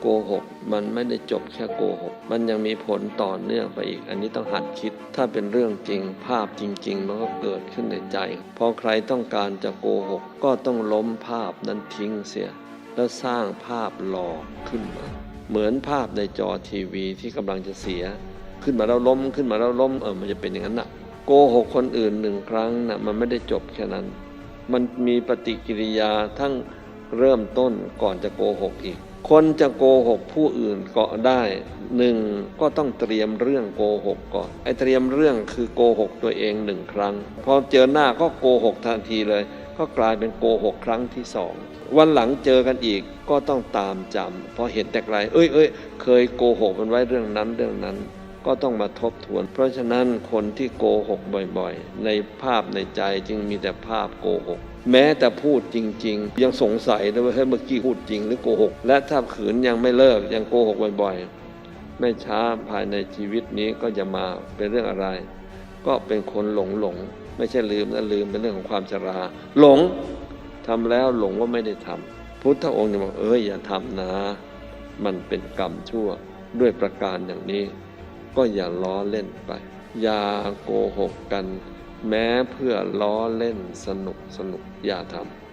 โกหกมันไม่ได้จบแค่โกหก มันยังมีผลต่อเนื่องไปอีก อันนี้ต้องหัดคิด ถ้าเป็นเรื่องจริงภาพจริง ๆ มันก็เกิดขึ้นในใจ พอใครต้องการจะโกหก ก็ต้องล้มภาพนั้นทิ้งเสีย แล้วสร้างภาพหลอกขึ้นมา เหมือนภาพในจอทีวีที่กำลังจะเสีย ขึ้นมาแล้วล้มขึ้นมาแล้วล้มเออมันจะเป็นอย่างนั้นน่ะโกหกคนอื่นหนึ่งครั้งน่ะมันไม่ได้จบแค่นั้น มันมีปฏิกิริยาทั้งเริ่มต้นก่อนจะโกหกอีก คนจะโกหกผู้อื่นก็ได้หนึ่งก็ต้องเตรียมเรื่องโกหกก่อนไอ้เตรียมเรื่องคือโกหกตัวเองหนึ่งครั้ง พอเจอหน้าก็โกหกทันทีเลย ก็กลายเป็นโกหกครั้งที่สองวันหลังเจอกันอีกก็ต้องตามจำพอเห็นแต่ไกลเอ้ยเอ้ยเคยโกหกกันไว้เรื่องนั้นเรื่องนั้น ก็ต้องมาทบทวน เพราะฉะนั้นคนที่โกหกบ่อยๆ ในภาพในใจจึงมีแต่ภาพโกหก แม้แต่พูดจริง ๆ ยังสงสัยเลยว่าเฮ้ยเมื่อกี้พูดจริงหรือโกหก และถ้าขืนยังไม่เลิกยังโกหกบ่อยๆ ไม่ช้าภายในชีวิตนี้ก็จะมาเป็นเรื่องอะไร ก็เป็นคนหลงหลงๆไม่ใช่ลืมนะลืมเป็นเรื่องของความชรา หลงทำแล้วหลงว่าไม่ได้ทำพุทธองค์จะบอกเอ้ยอย่าทำนะ มันเป็นกรรมชั่วด้วยประการอย่างนี้ ก็อย่าล้อเล่นไป อย่าโกหกกัน แม้เพื่อล้อเล่นสนุกสนุกอย่าทำ